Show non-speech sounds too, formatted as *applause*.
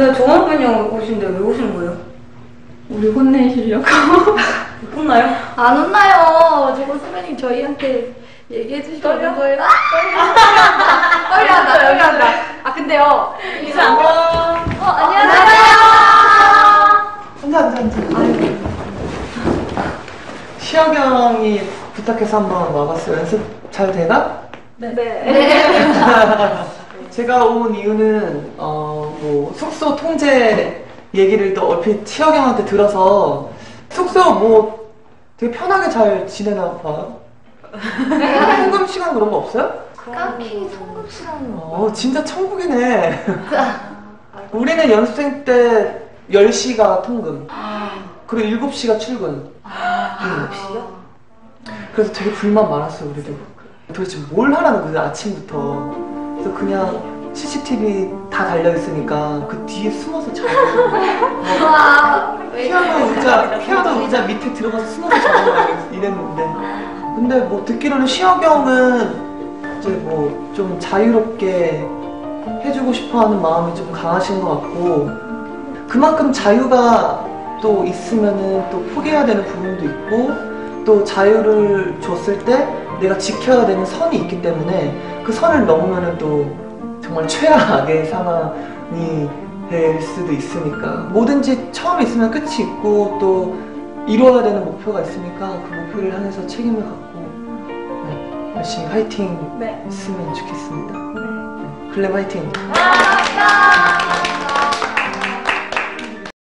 근데 좋은 분이 오신데 왜 오시는 거예요? 우리 혼내시려고. *laughs* 혼나요? 안 혼나요. 저거 선배님 저희한테 얘기해 주시고 오는 거예요. 떨린다. 떨린다. 떨린다. 아 근데요. 이상. 어 안녕하세요. 앉아 앉아 앉아 시혁이 형이 부탁해서 한번 와봤어요 연습 잘 되나? 네. *laughs* *laughs* 제가 온 이유는 어 뭐 숙소 통제 얘기를 또 얼핏 시혁이 형한테 들어서 숙소 뭐 되게 편하게 잘 지내나 봐요. 통금 시간 그런 거 없어요? 딱히 송금 시간. 어 진짜 천국이네. *laughs* 우리는 연습생 때 10시가 통금. 그리고 7시가 출근. 응. 그래서 되게 불만 많았어요 우리도. 도대체 뭘 하라는 거야 아침부터 그래서 그냥 CCTV 다 달려있으니까 그 뒤에 숨어서 자고 와. 피아노 의자 피아노 의자 밑에 들어가서 숨어서 자고 막 이랬는데 근데 뭐 듣기로는 형은 이제 뭐 좀 자유롭게 해주고 싶어하는 마음이 좀 강하신 것 같고 그만큼 자유가 또 있으면은 또 포기해야 되는 부분도 있고 또 자유를 줬을 때 내가 지켜야 되는 선이 있기 때문에 그 선을 넘으면은 또 정말 최악의 상황이 될 수도 있으니까 뭐든지 처음에 있으면 끝이 있고 또 이루어야 되는 목표가 있으니까 그 목표를 향해서 책임을 갖고 네, 열심히 화이팅 네. 했으면 좋겠습니다. 네, 클랩 화이팅! 감사합니다.